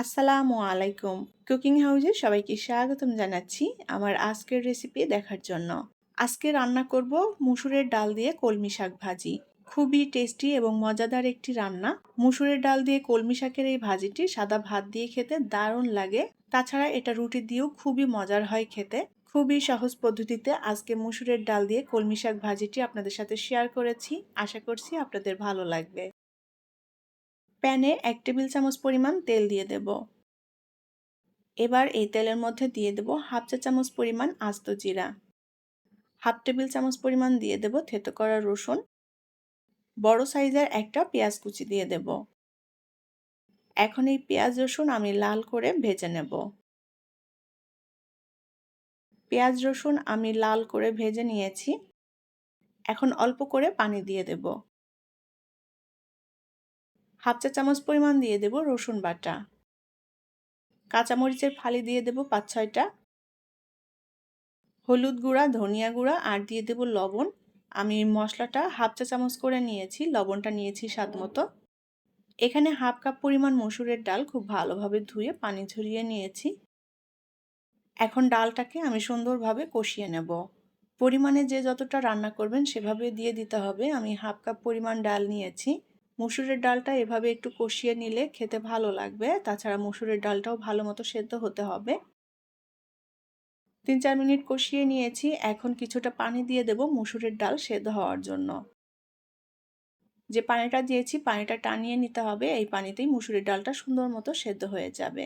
আসসালামু আলাইকুম। কুকিং হাউসে সবাইকে স্বাগতম জানাচ্ছি আমার আজকের রেসিপি দেখার জন্য। আজকে রান্না করব মুসুরের ডাল দিয়ে কলমি শাক ভাজি। খুবই টেস্টি এবং মজাদার একটি রান্না। মুসুরের ডাল দিয়ে কলমি শাকের এই ভাজিটি সাদা ভাত দিয়ে খেতে দারুণ লাগে। তাছাড়া এটা রুটি দিয়েও খুবই মজার হয় খেতে। খুবই সহজ পদ্ধতিতে আজকে মুসুরের ডাল দিয়ে কলমি শাক ভাজিটি আপনাদের সাথে শেয়ার করেছি। আশা করছি আপনাদের ভালো লাগবে। প্যানে এক টেবিল চামচ পরিমাণ তেল দিয়ে দেব। এবার এই তেলের মধ্যে দিয়ে দেব হাফ চা চামচ পরিমাণ আস্ত জিরা। হাফ টেবিল চামচ পরিমাণ দিয়ে দেব থেতো করা রসুন। বড় সাইজের একটা পেঁয়াজ কুচি দিয়ে দেব। এখন এই পেঁয়াজ রসুন আমি লাল করে ভেজে নেব। পেঁয়াজ রসুন আমি লাল করে ভেজে নিয়েছি। এখন অল্প করে পানি দিয়ে দেব। হাফ চা চামচ পরিমাণ দিয়ে দেব রসুন বাটা। কাঁচামরিচের ফালি দিয়ে দেব পাঁচ, ছয়টা। হলুদ গুঁড়া, ধনিয়া গুঁড়া, আর দিয়ে দেব লবণ। আমি মশলাটা হাফ চা চামচ করে নিয়েছি, লবণটা নিয়েছি স্বাদ মতো। এখানে হাফ কাপ পরিমাণ মসুরের ডাল খুব ভালোভাবে ধুয়ে পানি ঝরিয়ে নিয়েছি। এখন ডালটাকে আমি সুন্দরভাবে কষিয়ে নেব। পরিমাণে যে যতটা রান্না করবেন সেভাবে দিয়ে দিতে হবে। আমি হাফ কাপ পরিমাণ ডাল নিয়েছি। মুসুরের ডালটা এভাবে একটু কষিয়ে নিলে খেতে ভালো লাগবে। তাছাড়া মুসুরের ডালটাও ভালো মতো সেদ্ধ হতে হবে। তিন চার মিনিট কষিয়ে নিয়েছি। এখন কিছুটা পানি দিয়ে দেব মুসুরের ডাল সেদ্ধ হওয়ার জন্য। যে পানিটা দিয়েছি, পানিটা টানিয়ে নিতে হবে। এই পানিতেই মুসুরের ডালটা সুন্দর মতো সেদ্ধ হয়ে যাবে।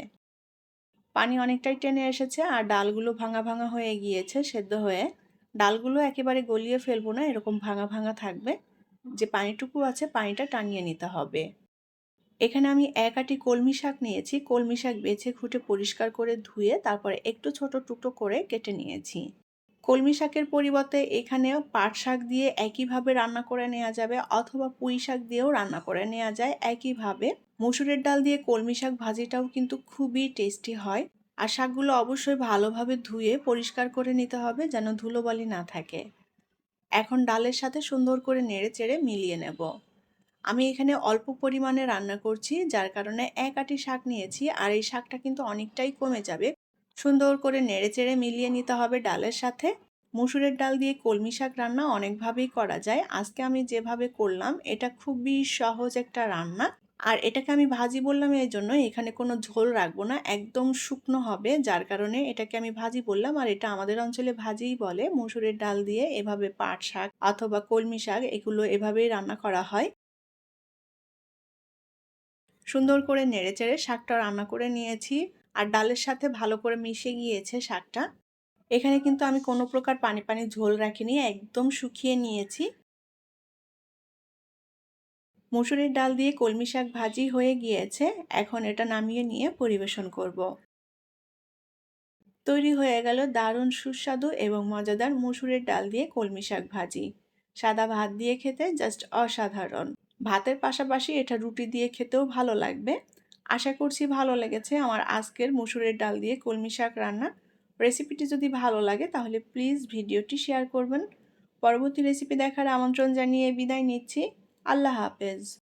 পানি অনেকটাই টেনে এসেছে আর ডালগুলো ভাঙা ভাঙা হয়ে গিয়েছে সেদ্ধ হয়ে। ডালগুলো একেবারে গলিয়ে ফেলব না, এরকম ভাঙা ভাঙা থাকবে। যে পানিটুকু আছে পানিটা টানিয়ে নিতে হবে। এখানে আমি এক আটি কলমি শাক নিয়েছি। কলমি শাক বেছে খুঁটে পরিষ্কার করে ধুয়ে তারপরে একটু ছোট টুকরো করে কেটে নিয়েছি। কলমি শাকের পরিবর্তে এখানে পাট শাক দিয়ে একইভাবে রান্না করে নেওয়া যাবে অথবা পুঁই শাক দিয়েও রান্না করে নেওয়া যায় একইভাবে। মুসুরের ডাল দিয়ে কলমি শাক ভাজিটাও কিন্তু খুবই টেস্টি হয় আর শাকগুলো অবশ্যই ভালোভাবে ধুয়ে পরিষ্কার করে নিতে হবে যেন ধুলোবালি না থাকে। এখন ডালের সাথে সুন্দর করে নেড়ে চেড়ে মিলিয়ে নেব। আমি এখানে অল্প পরিমাণে রান্না করছি, যার কারণে এক আটি শাক নিয়েছি, আর এই শাকটা কিন্তু অনেকটাই কমে যাবে। সুন্দর করে নেড়ে চেড়ে মিলিয়ে নিতে হবে ডালের সাথে। মুসুরের ডাল দিয়ে কলমি শাক রান্না অনেকভাবেই করা যায়। আজকে আমি যেভাবে করলাম, এটা খুবই সহজ একটা রান্না। আর এটাকে আমি ভাজি বললাম এই জন্য এখানে কোনো ঝোল রাখব না, একদম শুকনো হবে, যার কারণে এটাকে আমি ভাজি বললাম। আর এটা আমাদের অঞ্চলে ভাজিই বলে, মুসুরের ডাল দিয়ে এভাবে পাট শাক অথবা কলমি শাক, এগুলো এভাবেই রান্না করা হয়। সুন্দর করে নেড়ে চেড়ে শাকটা রান্না করে নিয়েছি, আর ডালের সাথে ভালো করে মিশে গিয়েছে শাকটা। এখানে কিন্তু আমি কোনো প্রকার পানি পানি ঝোল রাখিনি, একদম শুকিয়ে নিয়েছি। মুসুরির ডাল দিয়ে কলমি শাক ভাজি হয়ে গিয়েছে, এখন এটা নামিয়ে নিয়ে পরিবেশন করব। তৈরি হয়ে গেল দারুণ সুস্বাদু এবং মজাদার মুসুরের ডাল দিয়ে কলমি শাক ভাজি। সাদা ভাত দিয়ে খেতে জাস্ট অসাধারণ। ভাতের পাশাপাশি এটা রুটি দিয়ে খেতেও ভালো লাগবে। আশা করছি ভালো লেগেছে আমার আজকের মুসুরের ডাল দিয়ে কলমি শাক রান্না। রেসিপিটি যদি ভালো লাগে তাহলে প্লিজ ভিডিওটি শেয়ার করবেন। পরবর্তী রেসিপি দেখার আমন্ত্রণ জানিয়ে বিদায় নিচ্ছি। আল্লাহ হাফেজ।